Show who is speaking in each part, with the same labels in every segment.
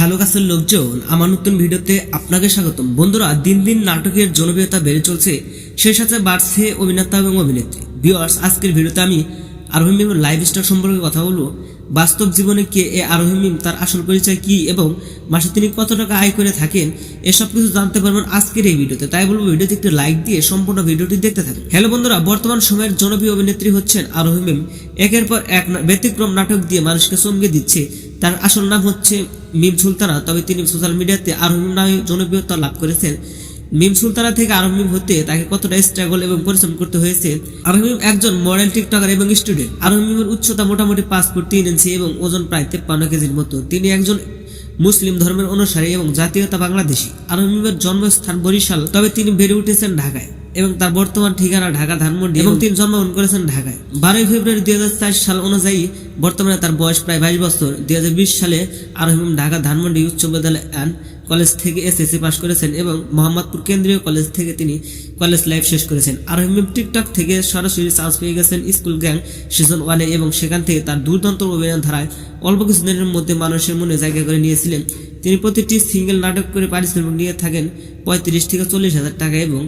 Speaker 1: Hello কাছের লোকজন, আমার নতুন ভিডিওতে আপনাকে স্বাগতম। বন্ধুরা, দিন দিন নাটকের জনপ্রিয়তা বেড়ে চলছে, সেই সাথে বাড়ছে অভিনেতা এবং অভিনেত্রী। ভিওয়ার্স আজকের ভিডিওতে আমি আরোহী মিমের লাইফ স্টাইল সম্পর্কে কথা বলব। বাস্তব জীবনে কে এ আরোহী মিম, তার আসল পরিচয় কি এবং মাসে তিনি কত টাকা আয় করে থাকেন এসব কিছু জানতে পারবেন আজকের এই ভিডিওতে। তাই বলব, ভিডিওতে একটু লাইক দিয়ে সম্পূর্ণ ভিডিওটি দেখতে থাকুন। হ্যালো বন্ধুরা, বর্তমান সময়ের জনপ্রিয় অভিনেত্রী হচ্ছেন আরোহী মিম। একের পর এক ব্যতিক্রম নাটক দিয়ে মানুষকে চমকে দিচ্ছে তার আসল নাম হচ্ছে মিম সুলতানা, তবে তিনি সোশ্যাল মিডিয়াতে আরোহী নামে জনপ্রিয়তা লাভ করেছেন। মিম সুলতানা থেকে আরোহী হতে তাকে কতটা স্ট্রাগল এবং পরিশ্রম করতে হয়েছে? আরোহী একজন মডেল টিকটকার এবং স্টুডেন্ট আরোহীর উচ্চতা মোটামুটি পাঁচ ফুট তিন ইঞ্চি এবং ওজন প্রায় তেপ্পান্ন কেজির মতো। তিনি একজন মুসলিম ধর্মের অনুসারী এবং জাতীয়তা বাংলাদেশী। আরমিমের জন্মস্থান বরিশাল, তবে তিনি বেড়ে উঠেছেন ঢাকায় এবং তার বর্তমান ঠিকানা ঢাকা ধানমন্ডি এবং তিনি জন্মগ্রহণ করেছেন ঢাকায়। বারোই ফেব্রুয়ারি দুই সাল অনুযায়ী বর্তমানে তার বয়স প্রায় বাইশ বছর। দুই হাজার বিশ সালে আরহিম ঢাকা ধানমন্ডি উচ্চ বিদ্যালয় অ্যান্ড কলেজ থেকে এসএসসি পাশ করেছেন এবং মোহাম্মদপুর কেন্দ্রীয় কলেজ থেকে তিনি কলেজ লাইফ শেষ করেছেন। আর টিকটক থেকে সরাসরি চান্স পেয়ে গেছেন স্কুল গ্যাং সিজন ওয়ানে এবং সেখান থেকে তার দুর্দান্ত অভিনয় ধারায় অল্প কিছুদিনের মধ্যে মানুষের মনে জায়গা করে নিয়েছিলেন। তিনি প্রতিটি সিঙ্গেল নাটক করে পারিশ্রমিক নিয়ে থাকেন পঁয়ত্রিশ থেকে চল্লিশ হাজার টাকা এবং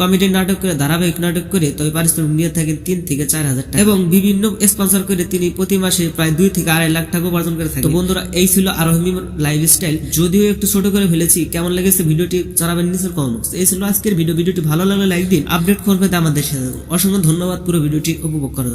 Speaker 1: কমেডি নাটক করে, ধারাবাহিক নাটক করে, তবে পারিশ্রমিক নিয়ে থাকেন তিন থেকে চার হাজার টাকা। এবং বিভিন্ন স্পন্সর করে তিনি প্রতি মাসে প্রায় দুই থেকে আড়াই লাখ টাকা উপার্জন করে থাকেন। বন্ধুরা, এই ছিল আরোহিম লাইফ স্টাইল যদিও একটু ছোট করে ফেলেছি, কেমন লেগেছে ভিডিওটি জানাবেন নিচের কমেন্টস এই ছিল আজকের ভিডিও ভিডিওটি ভালো লাগলে লাইক দিন আপডেট করবে আমাদের সাথে। অসংখ্য ধন্যবাদ পুরো ভিডিওটি উপভোগ করার।